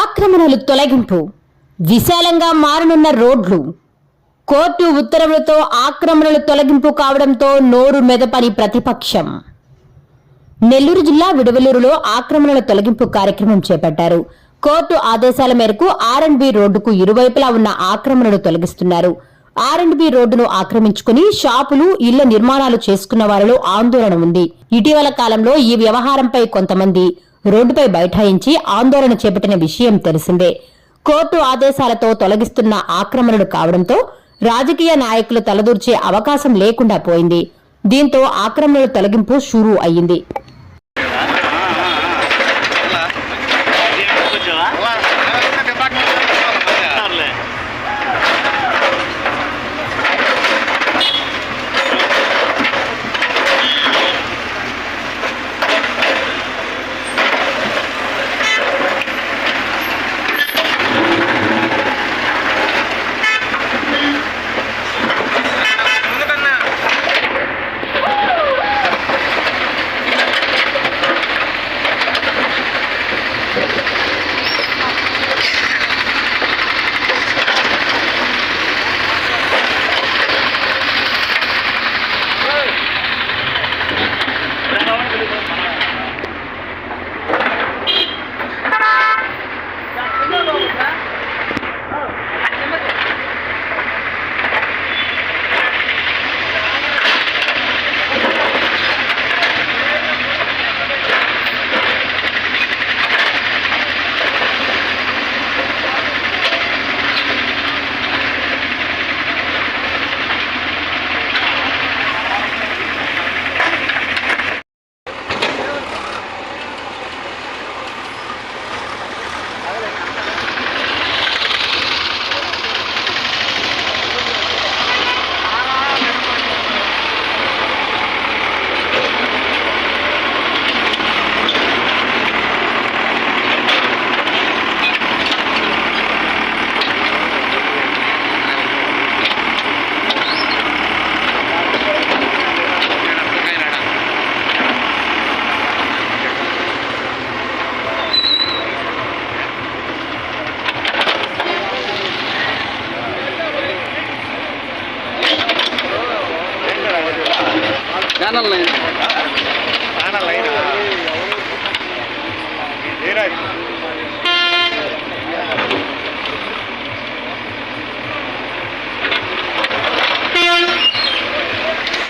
ఆక్రమణలు తొలగింపు. విశాలంగా మారనున్న రోడ్లు. కోర్టు ఉత్తర్వులతో ఆక్రమణలు తొలగింపు కావడంతో నోరు మెదపని ప్రతిపక్షం. నెల్లూరు జిల్లా విడవలూరులో ఆక్రమణల తొలగింపు కార్యక్రమం చేపట్టారు. కోర్టు ఆదేశాల మేరకు ఆర్ అండ్ బి రోడ్డుకు ఇరువైపులా ఉన్న ఆక్రమణలు తొలగిస్తున్నారు. ఆర్ అండ్ బి రోడ్డును ఆక్రమించుకుని షాపులు ఇళ్ళ నిర్మాణాలు చేసుకున్న వారిలో ఆందోళన ఉంది. ఇటీవల కాలంలో ఈ వ్యవహారంపై కొంతమంది రోడ్డుపై బైఠాయించి ఆందోళన చేపట్టిన విషయం తెలిసిందే. కోర్టు ఆదేశాలతో తొలగిస్తున్న ఆక్రమణలు కావడంతో రాజకీయ నాయకులు తలదూర్చే అవకాశం లేకుండా పోయింది. దీంతో ఆక్రమణల తొలగింపు షురూ అయ్యింది. Channel line. Channel line. Uh.